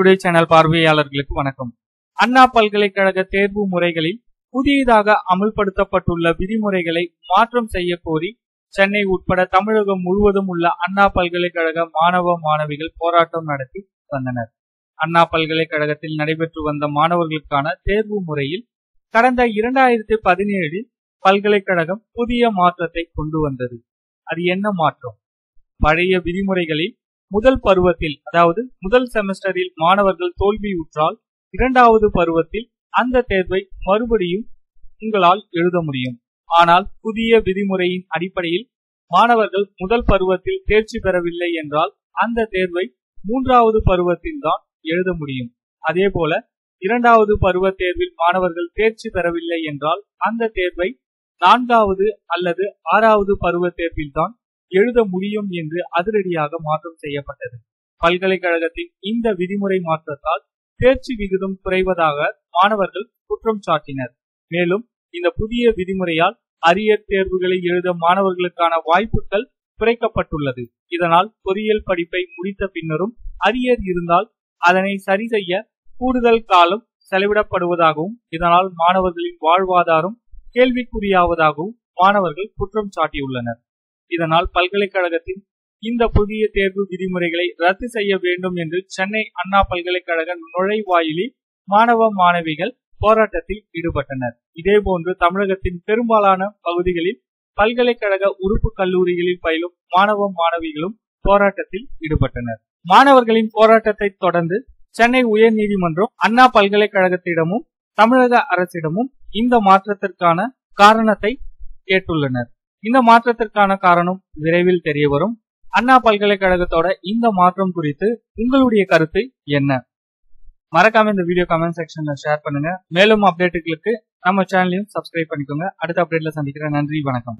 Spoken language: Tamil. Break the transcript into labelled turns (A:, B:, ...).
A: டுடே சேனல் பார்வையாளர்களுக்கு வணக்கம். அண்ணா பல்கலைக்கழக தேர்வு முறைகளில் புதியதாக அமுல்படுத்தப்பட்டுள்ள விதிமுறைகளை மாற்றம் செய்ய கோரி சென்னை உட்பட தமிழகம் முழுவதும் உள்ள அண்ணா பல்கலைக்கழக மாணவ மாணவிகள் போராட்டம் நடத்தி வந்தனர். அண்ணா பல்கலைக்கழகத்தில் நடைபெற்று வந்த மாணவர்களுக்கான தேர்வு முறையில் கடந்த இரண்டாயிரத்தி பதினேழில் பல்கலைக்கழகம் புதிய மாற்றத்தை கொண்டு வந்தது. அது என்ன மாற்றம்? பழைய விதிமுறைகளில் முதல் பருவத்தில் அதாவது முதல் செமஸ்டரில் மாணவர்கள் தோல்வியுற்றால் இரண்டாவது பருவத்தில் அந்த தேர்வை மறுபடியும் உங்களால் எழுத முடியும். ஆனால் புதிய விதிமுறையின் அடிப்படையில் மாணவர்கள் முதல் பருவத்தில் தேர்ச்சி பெறவில்லை என்றால் அந்த தேர்வை மூன்றாவது பருவத்தில் தான் எழுத முடியும். அதே போல இரண்டாவது பருவ தேர்வில் மாணவர்கள் தேர்ச்சி பெறவில்லை என்றால் அந்த தேர்வை நான்காவது அல்லது ஆறாவது பருவ தேர்வில் தான் எழுத முடியும் என்று அதிரடியாக மாற்றம் செய்யப்பட்டது. பல்கலைக்கழகத்தின் இந்த விதிமுறை மாற்றத்தால் தேர்ச்சி விகிதம் குறைவதாக மாணவர்கள் குற்றம் சாட்டினர். மேலும் இந்த புதிய விதிமுறையால் அரியர் தேர்வுகளை எழுத மாணவர்களுக்கான வாய்ப்புகள் குறைக்கப்பட்டுள்ளது. இதனால் பொறியியல் படிப்பை முடித்த பின்னரும் அரியர் இருந்தால் அதனை சரி செய்ய கூடுதல் காலம் செலவிடப்படுவதாகவும் இதனால் மாணவர்களின் வாழ்வாதாரம் கேள்விக்குறியாவதாகவும் மாணவர்கள் குற்றம் சாட்டியுள்ளனர். இதனால் பல்கலைக்கழகத்தின் இந்த புதிய தேர்வு விதிமுறைகளை ரத்து செய்ய வேண்டும் என்று சென்னை அண்ணா பல்கலைக்கழக நுழைவாயிலில் மாணவ மாணவிகள் போராட்டத்தில் ஈடுபட்டனர். இதேபோன்று தமிழகத்தின் பெரும்பாலான பகுதிகளில் பல்கலைக்கழக உறுப்பு கல்லூரிகளில் பயிலும் மாணவ மாணவிகளும் போராட்டத்தில் ஈடுபட்டனர். மாணவர்களின் போராட்டத்தை தொடர்ந்து சென்னை உயர்நீதிமன்றம் அண்ணா பல்கலைக்கழகத்திடமும் தமிழக அரசிடமும் இந்த மாற்றத்திற்கான காரணத்தை கேட்டுள்ளனர். இந்த மாற்றத்திற்கான காரணம் விரைவில் தெரிய வரும். அண்ணா பல்கலைக்கழகத்தோட இந்த மாற்றம் குறித்து உங்களுடைய கருத்து என்ன? மறக்காம இந்த வீடியோ கமெண்ட் செக்ஷன்ல ஷேர் பண்ணுங்க. மேலும் அப்டேட்டுகளுக்கு நம்ம சேனலையும் சப்ஸ்கிரைப் பண்ணிக்கோங்க. அடுத்த அப்டேட்ல சந்திக்கிறேன். நன்றி வணக்கம்.